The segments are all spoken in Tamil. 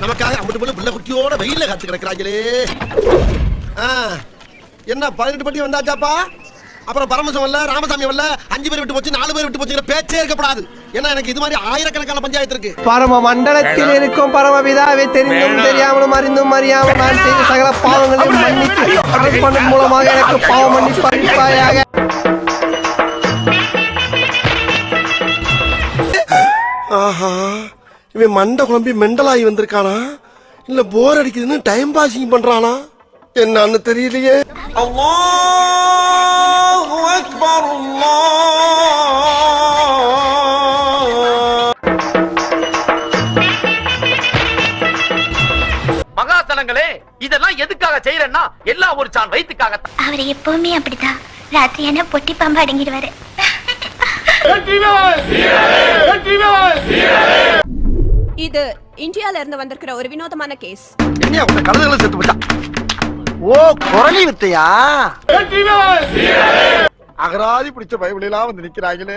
நமக்காக அம்பட்டு போல பிள்ளை குட்டியோட வெயில்ல காத்து கிடக்குறாங்களே. ஆ, என்ன பதினெட்டு பட்டி வந்தாச்சாப்பா? அப்புறம் பரமசம் வரல ராமசாமி வரல அஞ்சு பேர் விட்டு போச்சு நாலு பேர் விட்டு போச்சுங்கிற பேச்சே இருக்கப்படாது ஏன்னா எனக்கு இது மாதிரி ஆயிரக்கணக்கான பஞ்சாயத்து இருக்கு. பரம மண்டலத்தில் இருக்கும் பரமபிதாவை தெரிந்தும் தெரியாமலும் அறிந்தும் அறியாமல் நான் செய்த சகல பாவங்களையும் மன்னித்து மூலமாக எனக்கு பாவ மன்னிப்பு அளிப்பாயாக. ஆஹா. இவன் மண்டை குழம்பி மெண்டலாகி வந்திருக்கானா? இல்ல போர் அடிக்குதுன்னு டைம் பாசிங் பண்றானா? என்னன்னு தெரியலையே. அல்லாஹு அக்பர் அல்லாஹ். மகாசனங்களே இதெல்லாம் எதுக்காக செய்யறேன்னா எல்லாம் ஒரு சான் வயிற்றுக்காக அவர் எப்பவுமே அப்படிதான். ராத்திரி என்ன பொட்டி பாம்பு அடங்கிடுவாரு. இது இந்தியால இருந்து வந்திருக்கிற ஒரு வினோதமான கேஸ் என்ன உங்க கழுதுகளை செத்து போச்சா ஓ குரலி வித்தையா? அகராதி பிடிச்ச பைபிளெல்லாம் வந்து நிக்கிறாங்களே.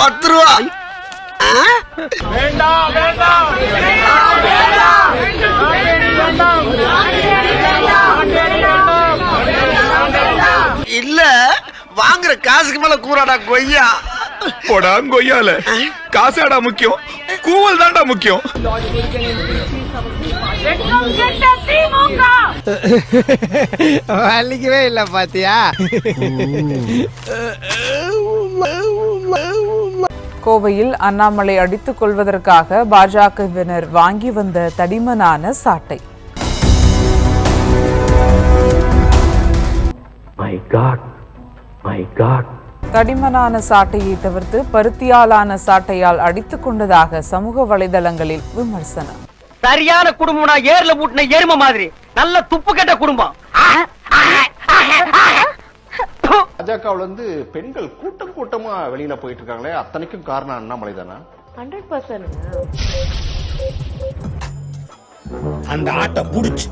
பத்து ரூபா. இல்ல வாங்குற காசுக்கு மேல கூறாடா கொய்யா. போடா கொய்யால. காசாடா முக்கியம். கூவல் தான்டா முக்கியம். வலிக்கவே இல்லை பாத்தியா? கோவையில் அண்ணாமலை அடித்துக் கொள்வதற்காக பாஜகவினர் வாங்கி வந்த தடிமனான சாட்டை. தடிமனான சாட்டையை தவிர்த்து பருத்தியாலான சாட்டையால் அடித்துக் கொண்டதாக சமூக வலைதளங்களில் விமர்சனம். சரியான குடும்பம்னா ஏர்ல பூட்டின எரும மாதிரி. நல்ல துப்பு கெட்ட குடும்பம். பாஜகவுல இருந்து பெண்கள் கூட்டம் கூட்டமா வெளியில போயிட்டு இருக்காங்களே அத்தனைக்கும் காரணம் அண்ணாமலை தானா அந்த ஆட்டை புடிச்சு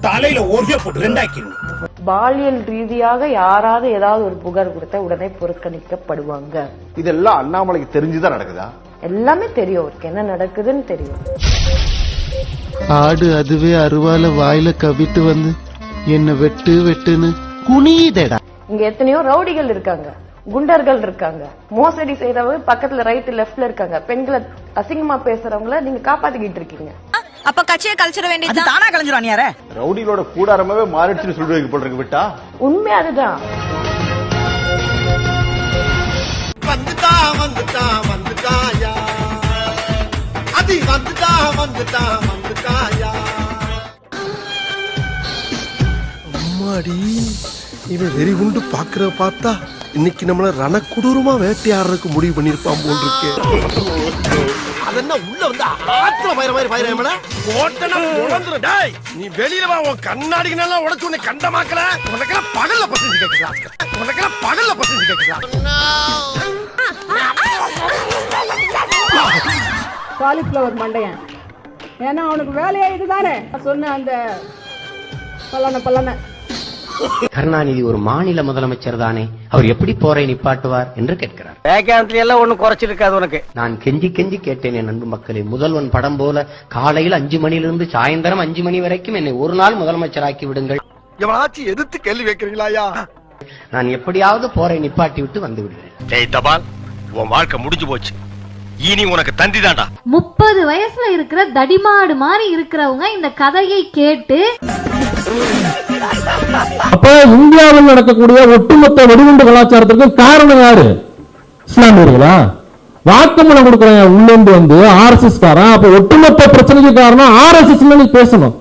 தலையில ஒரே போட்டு ரெண்டாக்கிடணும் பாலியல் ரீதியாக யாராவது ஏதாவது ஒரு புகார் கொடுத்தா உடனே புறக்கணிக்கப்படுவாங்க. இதெல்லாம் அண்ணாமலைக்கு தெரிஞ்சுதான் நடக்குதா? எல்லாமே தெரியும். அவருக்கு என்ன நடக்குதுன்னு தெரியும். ஆடு அதுவே அருவால வாயில கவிட்டு வந்து என்ன வெட்டு வெட்டுன்னு குனியுதேடா. இங்க எத்தனையோ ரவுடிகள் இருக்காங்க. குண்டர்கள் இருக்காங்க. மோசடி செய்யறவங்க பக்கத்துல ரைட் லெஃப்ட்ல இருக்காங்க. பெண்களை அசிங்கமா பேசுறவங்கள நீங்க காப்பாத்திக்கிட்டு இருக்கீங்க. அப்ப கட்சியை கழிச்சிட வேண்டியது தானா. கலைஞ்சிரும் யார ரவுடிகளோட கூடாரமாவே மாறிடுச்சுன்னு சொல்லிட்டு போல் இருக்கு விட்டா? உண்மை அதுதான். வந்துட்டா வந்துட்டா வந்துட்டாயா? அது வந்துட்டா வந்துட்டா வந்துட்டாயா? அம்மாடி இவன் வெறி குண்டு பாக்குற பார்த்தா இன்னைக்கு நம்மள ரணக்குடூரமா வேட்டையாடுறதுக்கு முடிவு பண்ணிருப்பான் போல் இருக்கு. அதென்ன உள்ள வந்து ஆத்துல பயிர மாதிரி பயிர ஓட்டனா உழந்துரும் டேய் நீ வெளியில வா உன் கண்ணாடிக்கு நல்லா உடைச்சு உன்னை கண்டமாக்கல. உனக்கெல்லாம் பகல்ல பசங்க கேட்கலாம் உனக்கெல்லாம் பகல்ல பசங்க கேட்கலாம் காலிஃபிளவர் மண்டையன். ஏன்னா அவனுக்கு வேலையே இதுதானே? சொன்ன அந்த பல்லன பல்லன. கருணாநிதி ஒரு மாநில முதலமைச்சர் தானே? அவர் எப்படி போரை நிப்பாட்டுவார் என்று கேட்கிறார். வேகாந்தில எல்லாம் ஒண்ணும் குறைச்சிருக்காது உனக்கு. நான் கெஞ்சி கெஞ்சி கேட்டேன் என் அன்பு மக்களே. முதல்வன் படம் போல காலையில் அஞ்சு மணியிலிருந்து சாயந்தரம் அஞ்சு மணி வரைக்கும் என்னை ஒரு நாள் முதலமைச்சராக்கி விடுங்கள். எவனாச்சும் எதிர்த்து கேள்வி வைக்கிறீங்களாயா நான் எப்படியாவது போரை நிப்பாட்டி விட்டு வந்து விடுவேன். டேய் தபால் உன் வாழ்க்கை முடிஞ்சு போச்சு. இனி உனக்கு தந்தி தான்டா. முப்பது வயசுல இருக்கிற தடிமாடு மாதிரி இருக்கிறவங்க இந்த கதையை கேட்டு அப்ப இந்தியாவில் நடக்கக்கூடிய ஒட்டுமொத்த வெடிகுண்டு கலாச்சாரத்திற்கு காரணம் யாரு? இஸ்லாமியர்களா? வாக்குமூலம் கொடுக்குறாங்க உள்ளேந்து வந்து ஆர் எஸ் எஸ் காரன் அப்ப ஒட்டுமொத்த பிரச்சனைக்கு காரணம் ஆர் எஸ் எஸ் நீ பேசணும்.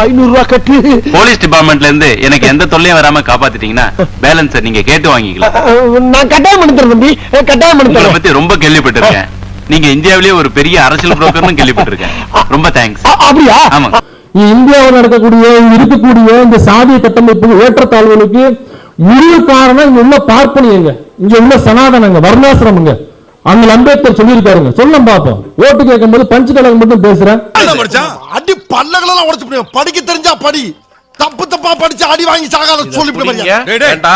ஐநூறு ரூபாய் கட்டு. போலீஸ் டிபார்ட்மெண்ட்ல இருந்து எனக்கு எந்த தொல்லையும் வராம காப்பாத்திட்டீங்கன்னா பேலன்ஸ் நீங்க கேட்டு வாங்கிக்கலாம். நான் கட்டாயம் பண்ணி தம்பி. கட்டாயம் உங்களை பத்தி ரொம்ப கேள்விப்பட்டிருக்கேன். நீங்க இந்தியாவிலேயே ஒரு பெரிய அரசியல் புரோக்கர்னு கேள்விப்பட்டிருக்கேன். ரொம்ப தேங்க்ஸ் அப்படியா? ஆமா இந்தியாவில் நடக்கக்கூடிய இங்க இருக்கக்கூடிய இந்த சாதிய கட்டமைப்பு ஏற்றத்தாழ்வுகளுக்கு முழு காரணம் இங்க உள்ள பார்ப்பனியங்க. இங்க உள்ள சனாதனங்க வர்ணாசிரமங்க. அங்க அம்பேத்கர் சொல்லியிருக்காருங்க. சொல்ல பாப்போம். ஓட்டு கேட்கும் போது பஞ்சு கழகம் மட்டும் பேசுறேன். அடி பல்லகளெல்லாம் உடைச்சு. படிக்க தெரிஞ்சா படி. தப்பு தப்பா படிச்சு அடி வாங்கி சாகாத சொல்லிவிட்டு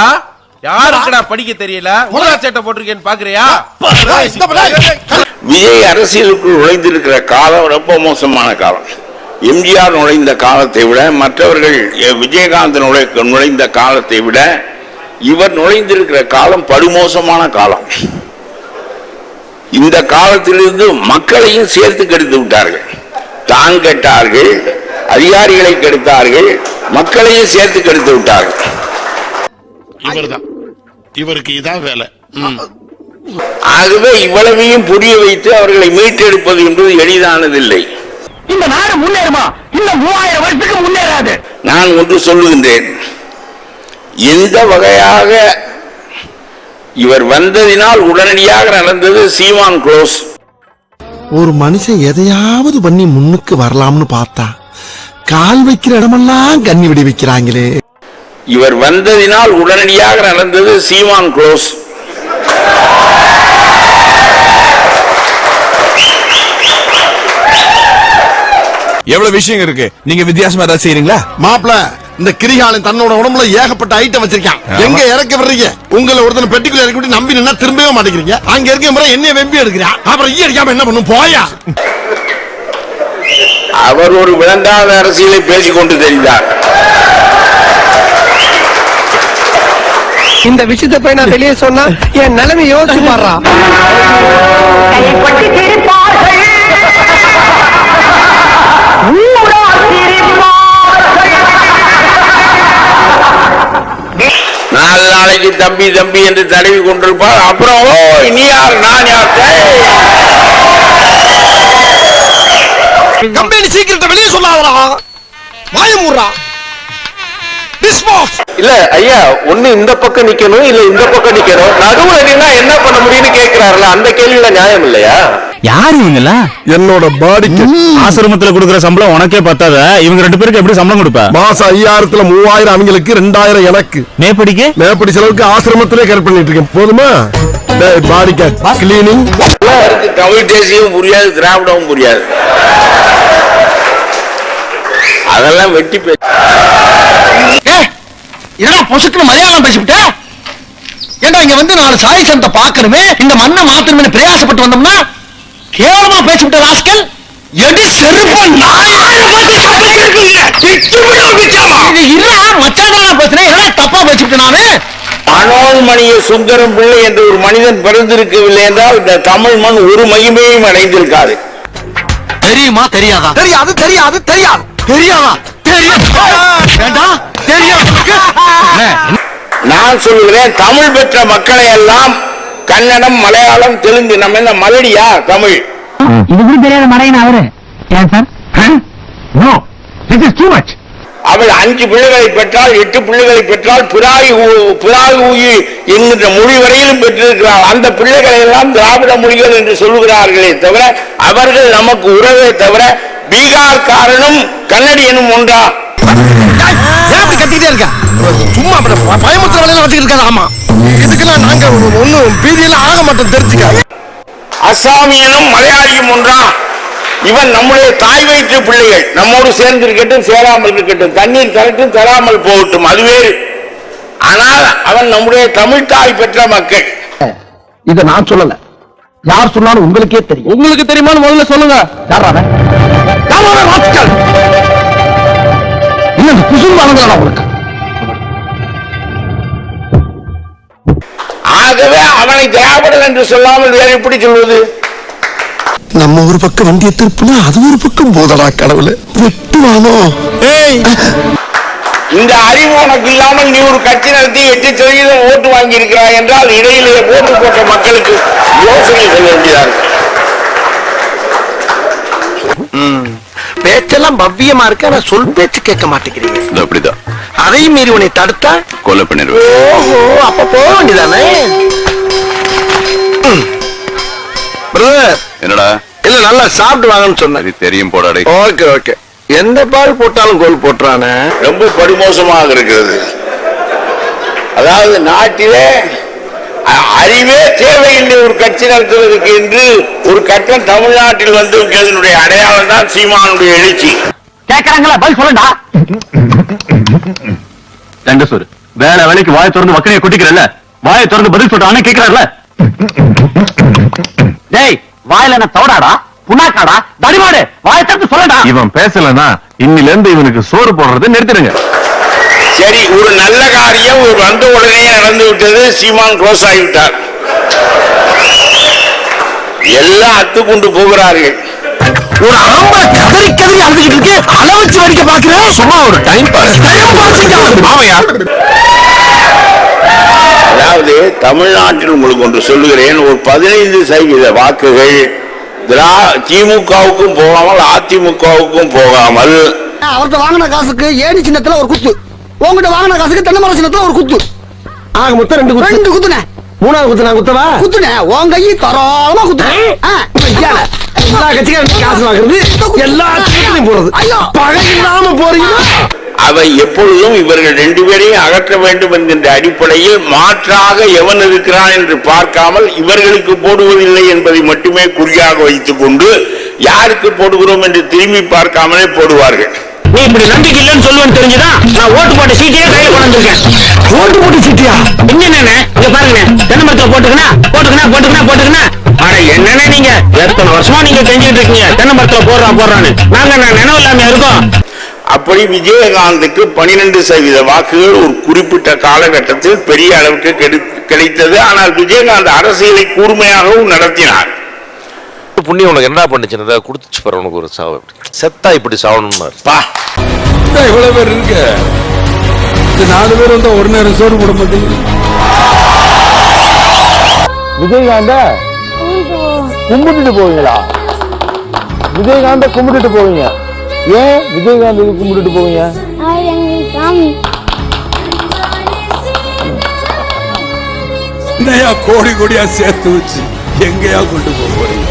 யாருக்குடா படிக்க தெரியல? சட்டை போட்டிருக்கேன்னு பாக்குறியா? விஜய் அரசியலுக்குள் நுழைந்திருக்கிற காலம் ரொம்ப மோசமான காலம். எம்ஜிஆர் நுழைந்த காலத்தை விட மற்றவர்கள் விஜயகாந்த் நுழை நுழைந்த காலத்தை விட இவர் நுழைந்திருக்கிற காலம் படுமோசமான காலம். இந்த காலத்திலிருந்து மக்களையும் சேர்த்து கெடுத்து விட்டார்கள். தான் கெட்டார்கள் அதிகாரிகளை கெடுத்தார்கள் மக்களையும் சேர்த்து கெடுத்து விட்டார்கள். இவர்தான். இவருக்கு இதான் வேலை. ஆகவே இவ்வளவையும் புரிய வைத்து அவர்களை மீட்டெடுப்பது என்பது எளிதானதில்லை. இந்த நாடு முன்னேறுமா? இந்த மூவாயிரம் வருஷத்துக்கு முன்னேறாது. நான் ஒன்று சொல்லுகின்றேன். எந்த வகையாக இவர் வந்ததினால் உடனடியாக நடந்தது சீமான் க்ளோஸ். ஒரு மனுஷன் எதையாவது பண்ணி முன்னுக்கு வரலாம்னு பார்த்தா கால் வைக்கிற இடமெல்லாம் கண்ணி விடி வைக்கிறாங்களே. இவர் வந்ததினால் உடனடியாக நடந்தது சீமான் க்ளோஸ். எவ்வளவு விஷயம் இருக்கு? நீங்க வித்தியாசமா ஏதாவது செய்யறீங்களா மாப்பிள இந்த கிரிகாலன் தன்னோட உடம்புல ஏகப்பட்ட ஐட்டம் வச்சிருக்கான். எங்க இறக்க வர்றீங்க உங்களை ஒருத்தனை பெட்டிக்குள்ள இறக்கி நம்பி நின்னா திரும்பவே மாட்டேங்கிறீங்க. அங்க இருக்க முறை என்னைய வெம்பி எடுக்கிறான். அப்புறம் ஈ அடிக்காம என்ன பண்ணும்? போயா. அவர் ஒரு விளங்காத அரசியலை பேசிக் கொண்டு தெரிந்தார். இந்த விஷயத்தை போய் நான் வெளியே சொன்னா என் நிலைமை யோசிச்சு பாடுறா நாலு நாளைக்கு தம்பி தம்பி என்று தடவி கொண்டிருப்பார். அப்புறம் ஓ நீ யார்? நான் யார்? கம்பெனி சீக்கிரத்தை வெளியே சொல்லாதடா. வாய மூடுறா. இல்ல ஐயா ஒண்ணு இந்த பக்கம் நிக்கணும் இல்ல இந்த பக்கம் நிக்கணும். நடுவுல நின்னா என்ன பண்ண முடியும்னு கேக்குறாருல அந்த கேள்வியில நியாயம் இல்லையா? யாரு இவங்களா என்னோட பாடிக்கு. ஆசிரமத்துல கொடுக்குற சம்பளம் உனக்கே பத்தாத இவங்க ரெண்டு பேருக்கு எப்படி சம்பளம் கொடுப்ப? மாசம் ஐயாயிரத்துல மூவாயிரம் அவங்களுக்கு ரெண்டாயிரம் எனக்கு. மேப்படிக்கு மேப்படி செலவுக்கு ஆசிரமத்திலே கேர் பண்ணிட்டு இருக்கேன். போதுமா? பாடிக்க. கிளீனிங் தமிழ் தேசியமும் புரியாது திராவிடமும் புரியாது. அதெல்லாம் வெட்டி பேச்சு ஏன்னா பொசுக்குன்னு மலையாளம் பேசிவிட்ட? ஏன்னா இங்க வந்து நாலு சாய் சனத்தை பார்க்கணுமே? இந்த மண்ணை மாத்தணுமே பிரயாசப்பட்டு வந்தோம்னா கேவலமா பேசிவிட்ட ராஸ்கல் எடி செருப்ப மனோன்மணிய சுந்தரம் பிள்ளை என்ற ஒரு மனிதன் பிறந்திருக்கவில்லை என்றால் இந்த தமிழ் மண் ஒரு மகிமையும் அடைந்திருக்காது. தெரியுமா தெரியாதா? தெரியாது தெரியாது தெரியாது. தெரியாதா? தெரியும் நான் சொல்லுகிறேன் தமிழ் பெற்ற மக்களை எல்லாம் கன்னடம் மலையாளம் தெலுங்கு நம்ம என்ன மலடியா தமிழ்? இது கூட தெரியாத மடையன் அவரு? ஏன் sir? No this is too much அவள் அஞ்சு பிள்ளைகளை பெற்றால் எட்டு பிள்ளைகளை பெற்றால் பிராய் பிராய் ஊயி என்கின்ற மொழி வரையிலும் பெற்றிருக்கிறாள் அந்த பிள்ளைகளை எல்லாம் திராவிட மொழிகள் என்று சொல்லுகிறார்களே தவிர அவர்கள் நமக்கு உறவே தவிர பீகார்காரனும் கன்னடியனும் ஒன்றா? ஏன் அப்படி கத்திக்கிட்டே இருக்க? சும்மா அப்படி ப- பயமுறுத்துற வேலையில வச்சுக்கிட்டு இருக்காது ஆமா. இதுக்கெல்லாம் நாங்க பீதியெல்லாம் ஆக மாட்டோம் தெரிஞ்சுக்க அஸ்ஸாமியனும் மலையாளியும் ஒன்றா இவன் நம்முடைய தாய் வயிற்று பிள்ளைகள். நம்மோடு சேர்ந்து இருக்கட்டும் சேராமல் இருக்கட்டும் தண்ணீர் தரட்டும் தராமல் போகட்டும் அது வேறு. ஆனால் அவன் நம்முடைய தமிழ் தாய் பெற்ற மக்கள். இத நான் சொல்லல. யார் சொன்னாலும் உங்களுக்கே தெரியும். உங்களுக்கு தெரியுமான்னு முதல்ல சொல்லுங்க. யார் அவன்? யார் அவன் ராஸ்கல் இன்னும் குசும்பு அணுகிறான் உங்களுக்கு ஆகவே அவனை திராவிடன் என்று சொல்லாமல் வேறு எப்படி சொல்வது? நம்ம ஒரு பக்கம் வண்டியை திருப்புனா அது ஒரு பக்கம் போதடா கடவுளே. வெட்டுவானோ? இந்த அறிவு உனக்கு இல்லாமல் நீ ஒரு கட்சி நடத்தி எட்டு சதவீதம் ஓட்டு வாங்கி இருக்கிறாய் என்றால் இடையிலே ஓட்டு போட்ட மக்களுக்கு யோசனை சொல்ல வேண்டியதா இருக்கு. பேச்செல்லாம் பவ்யமா இருக்கு ஆனா சொல் பேச்சு கேட்க மாட்டேங்கிறீங்க. அப்படிதான். அதையும் மீறி உன்னை தடுத்தா? கொலை பண்ணிடுவேன். ஓஹோ அப்ப போக வேண்டியதானே? என்னடா? இல்ல நல்லா சாப்பிட்டு வாங்கன்னு சொன்னேன். தெரியும் போடாடே ஓகே ஓகே எந்த பால் போட்டாலும் கோல் போட்டுறானே? ரொம்ப படுமோசமாக இருக்கிறது. அதாவது நாட்டிலே அறிவே தேவையில்லை ஒரு கட்சி நடத்துவதற்கு என்று ஒரு கட்டம் தமிழ்நாட்டில் வந்து அதனுடைய அடையாளம் தான் சீமானுடைய எழுச்சி. கேக்குறாங்களா? பதில் சொல்லண்டா ரெண்டு சொரு வேலை வேலைக்கு வாயை திறந்து வக்கனையை கொட்டிக்கிறல்ல? வாயை திறந்து பதில் சொல்றானே கேக்குறாருல? டேய் வாயில என்ன தவடாடா புண்ணாக்காடா? தடிமாடு வாயை திறந்து சொல்லடா. இவன் பேசலன்னா இன்னில இருந்து இவனுக்கு சோறு போடுறதை நிறுத்திடுங்க. சரி ஒரு நல்ல காரியம் ஒரு வந்த உடனே நடந்து விட்டது சீமான் க்ளோஸ் ஆகிவிட்டார். எல்லாம் அத்து கொண்டு போகிறார்கள். ஒரு ஆம்பளை கதறி கதறி அழுதுகிட்டு இருக்கு அள வச்சு வடிக்க பாக்குறேன் சும்மா ஒரு டைம் பாஸ் டைம் மாமையா அதாவது தமிழ்நாட்டில் உங்களுக்கு ஒன்று சொல்லுகிறேன். ஒரு பதினைந்து சதவீத வாக்குகள் திரா திமுகவுக்கும் போகாமல் அதிமுகவுக்கும் போகாமல் அவர்கிட்ட வாங்கின காசுக்கு ஏணி சின்னத்துல ஒரு குத்து. உங்ககிட்ட வாங்கின காசுக்கு தென்னை மரம் சின்னத்துல ஒரு குத்து. ஆக மொத்தம் ரெண்டு குத்து. ரெண்டு குத்துனே. மூணாவது குத்து நான் குத்தவா? குத்துனே. உன் கையை தாராளமா குத்துனேன் எல்லா கட்சிக்கும் காசு வாங்குறது எல்லா கட்சிகளையும் போறது. பகை இல்லாம போறீங்கன்னா அவை எப்பொழுதும் இவர்கள் ரெண்டு பேரையும் அகற்ற வேண்டும் என்கின்ற அடிப்படையில் மாற்றாக எவன் இருக்கிறான் என்று பார்க்காமல் இவர்களுக்கு போடுவதில்லை என்பதை மட்டுமே குறியாக வைத்துக் கொண்டு யாருக்கு போடுகிறோம் என்று திரும்பி பார்க்காமலே போடுவார்கள். நீ இப்படி நம்பிக்கை இல்லைன்னு சொல்லுவேன்னு தெரிஞ்சுதான் நான் ஓட்டு போட்ட சீட்டையே கையில கொண்டு வந்திருக்கேன். ஓட்டு போட்ட சீட்டியா? என்னண்ணே இங்க பாருங்க. தென்னை மரத்துல போட்டுக்கனா போட்டுக்கனா போட்டுக்கனா போட்டுக்கனா. அட என்னண்ணே நீங்க? எத்தனை வருஷமா நீங்க தெரிஞ்சுட்டு இருக்கீங்க? தென்னை மரத்துல போடுறா போடுறான்னு. நாங்க நான் நினைவு இல்லாம இருக்கோம்? அப்படி விஜயகாந்துக்கு பனிரெண்டு சதவீத வாக்குகள் ஒரு குறிப்பிட்ட காலகட்டத்தில் பெரிய அளவுக்கு கிடை- கிடைத்தது. ஆனால் விஜயகாந்த் அரசியலை கூர்மையாகவும் நடத்தினார். புண்ணியம் உனக்கு என்ன பண்ணுச்சுன்னு கொடுத்துச்சு பாரு உனக்கு ஒரு சாவு. செத்தா இப்படி சாவணும்னாரு. பா! இவ்வளவு பேர் இருக்கு இந்த நாலு பேர் வந்தா ஒரு நேரம் சோறு போட மாட்டேங்குது. விஜயகாந்த கும்பிட்டுட்டு போவீங்களா? விஜயகாந்த கும்பிட்டுட்டு போவீங்க. ஏன் விஜயகாந்த் கும்பிட்டுட்டு போவீங்க? கோடி கோடியா சேர்த்து வச்சு எங்கேயா கொண்டு போக போறீங்க?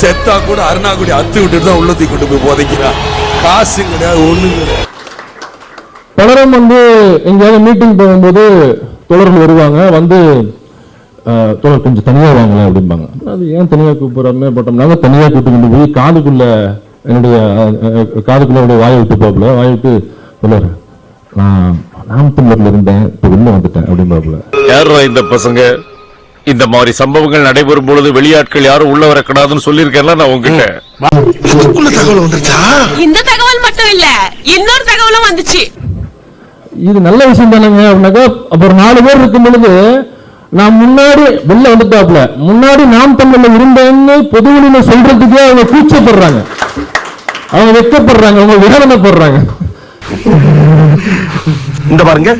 செத்தா கூட அருணாக்குடி அத்து விட்டுட்டு தான் உள்ளத்தி கொண்டு போய் போதைக்கிறான். காசு கிடையாது ஒண்ணு கிடையாது. பலரும் வந்து எங்கேயாவது மீட்டிங் போகும்போது தோழர்கள் வருவாங்க வந்து தோழர் கொஞ்சம் தனியா வாங்களேன் அப்படிம்பாங்க. அது ஏன் தனியா கூப்பிடுறாருன்னு போட்டோம்னாங்க தனியா கூட்டு கொண்டு போய் காதுக்குள்ள என்னுடைய காதுக்குள்ள என்னுடைய வாயை விட்டு போகல. வாயை விட்டு தோழர் நான் நாம் தமிழர்ல இருந்தேன் இப்போ வெளில வந்துட்டேன் அப்படிம்பாப்புல. யாரா இந்த பசங்க? இந்த மாதிரி சம்பவங்கள் நடைபெறும் பொழுது வெளியாட்கள் யாரும் உள்ள வரக்கூடாதுன்னு சொல்லியிருக்கேன்ல நான் உங்ககிட்ட. தகவல் வந்துருச்சா? இந்த தகவல் மட்டும் இல்ல இன்னொரு தகவலும் வந்துச்சு. இது நல்ல விஷயம் தானேங்க அப்படின்னாக்கா அப்புறம் நாலு பேர் இருக்கும் பொழுது நான் முன்னாடி வெளில வந்துட்டாப்ல முன்னாடி நாம் தமிழ்ல இருந்தேன்னு பொதுவெளியில சொல்றதுக்கே அவங்க கூச்சப்படுறாங்க. அவங்க வெட்கப்படுறாங்க அவங்க விகடனப்படுறாங்க. இந்த பாருங்க.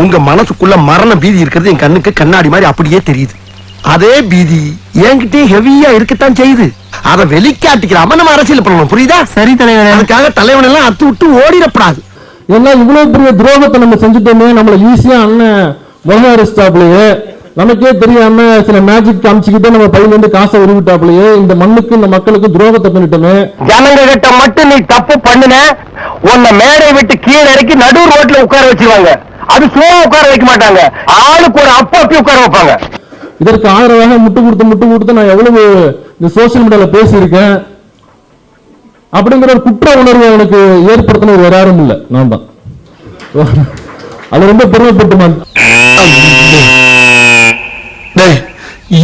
உங்க மனசுக்குள்ள மரண பீதி இருக்கிறது என் கண்ணுக்கு கண்ணாடி மாதிரி அப்படியே தெரியுது. அதே பீதி என்கிட்டயே ஹெவியா இருக்கத்தான் செய்யுது. அத வெளிக்காட்டிக்கிறாம நம்ம அரசியல் பண்ணணும் புரியுதா? சரி தலைவர். அதுக்காக தலைவன் எல்லாம் அத்து விட்டு ஓடிடப்படாது. ஏன்னா இவ்வளவு பெரிய துரோகத்தை நம்ம செஞ்சுட்டோமே நம்மள ஈஸியா அண்ணன் முகாரிஸ்டாப்லயே நமக்கே தெரியாம சில மேஜிக் காமிச்சுக்கிட்டே நம்ம பையில இருந்து காசை உருவிட்டாப்லயே இந்த மண்ணுக்கு இந்த மக்களுக்கு துரோகத்தை பண்ணிட்டோமே. ஜனங்க கிட்ட மட்டும் நீ தப்பு பண்ணுன உன்னை மேடை விட்டு கீழே இறக்கி நடு ரோட்ல உட்கார வச்சிருவாங்க. அது சும்மா உட்கார வைக்க மாட்டாங்க. ஆளுக்கு ஒரு அப்பா அப்பி உட்கார வைப்பாங்க. இதற்கு ஆதரவாக முட்டு கொடுத்து முட்டு கொடுத்து நான் எவ்வளவு இந்த சோசியல் மீடியால பேசியிருக்கேன். அப்படிங்கிற ஒரு குற்ற உணர்வு அவனுக்கு ஏற்படுத்தினது வேற யாரும் இல்ல. நான் தான் அது ரொம்ப பெருமைப்பட்டு டேய்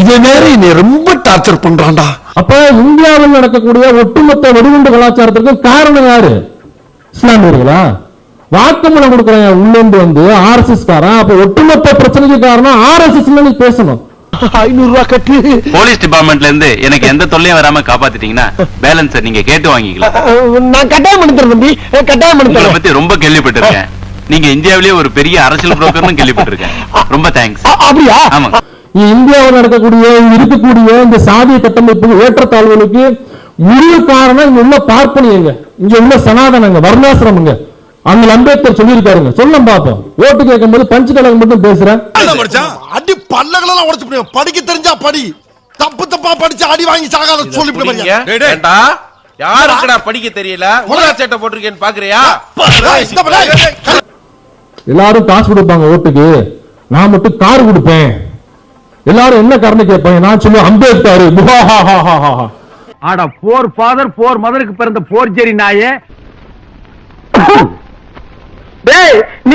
இவன் வேற என்னை ரொம்ப டார்ச்சர் பண்றான்டா. அப்ப இந்தியாவில் நடக்கக்கூடிய ஒட்டுமொத்த வெடிகுண்டு கலாச்சாரத்திற்கு காரணம் யாரு? இஸ்லாமியர்களா? வாக்குமூலம் கொடுக்குறாங்க உள்ளேந்து வந்து ஆர்எஸ்எஸ் காரன் அப்ப ஒட்டுமொத்த பிரச்சனைக்கு காரணம் ஆர்எஸ்எஸ் நீ பேசணும். ஐநூறு ரூபாய் கட்டு. போலீஸ் டிபார்ட்மெண்ட்ல இருந்து எனக்கு எந்த தொல்லையும் வராம காப்பாத்திட்டீங்கன்னா பேலன்ஸ் நீங்க கேட்டு வாங்கிக்கலாம். நான் கட்டாயம் பண்ணி தரேன் தம்பி கட்டாயம் பண்ணி உங்களை தரேன் பத்தி ரொம்ப கேள்விப்பட்டிருக்கேன். நீங்க இந்தியாவிலேயே ஒரு பெரிய அரசியல் புரோக்கர்னு கேள்விப்பட்டிருக்கேன். ரொம்ப தேங்க்ஸ் அப்படியா? ஆமாங்க இந்தியாவில் நடக்கக்கூடிய இருக்கக்கூடிய இந்த சாதிய கட்டமைப்பு ஏற்றத்தாழ்வுகளுக்கு முழு காரணம் இங்க உள்ள பார்ப்பனியங்க. இங்க உள்ள சனாதனங்க வர்ணாசிரமங்க. அண்ணல் அம்பேத்கர் சொல்லியிருக்காருங்க. சொல்ல பாப்போம். ஓட்டு கேட்கும்போது பஞ்சு கழகம் மட்டும் பேசுறேன். அடி பல்லகளெல்லாம் உடைச்சு போடுவேன். படிக்க தெரிஞ்சா படி. தப்பு தப்பா படிச்சு அடி வாங்கி சாகாத சொல்லிவிட்டு யாருக்குடா படிக்க தெரியல? ஊதா சட்டை போட்டிருக்கேன்னு பாக்குறியா? எல்லாரும் காசு கொடுப்பாங்க ஓட்டுக்கு. நான் மட்டும் கார் கொடுப்பேன். எல்லாரும் என்ன காரணம் கேட்பாங்க நான் சொல்லுவேன் அம்பேத்கர். ஆட போர் ஃபாதர் போர் மதருக்கு பிறந்த போர் ஜெரி நாயே.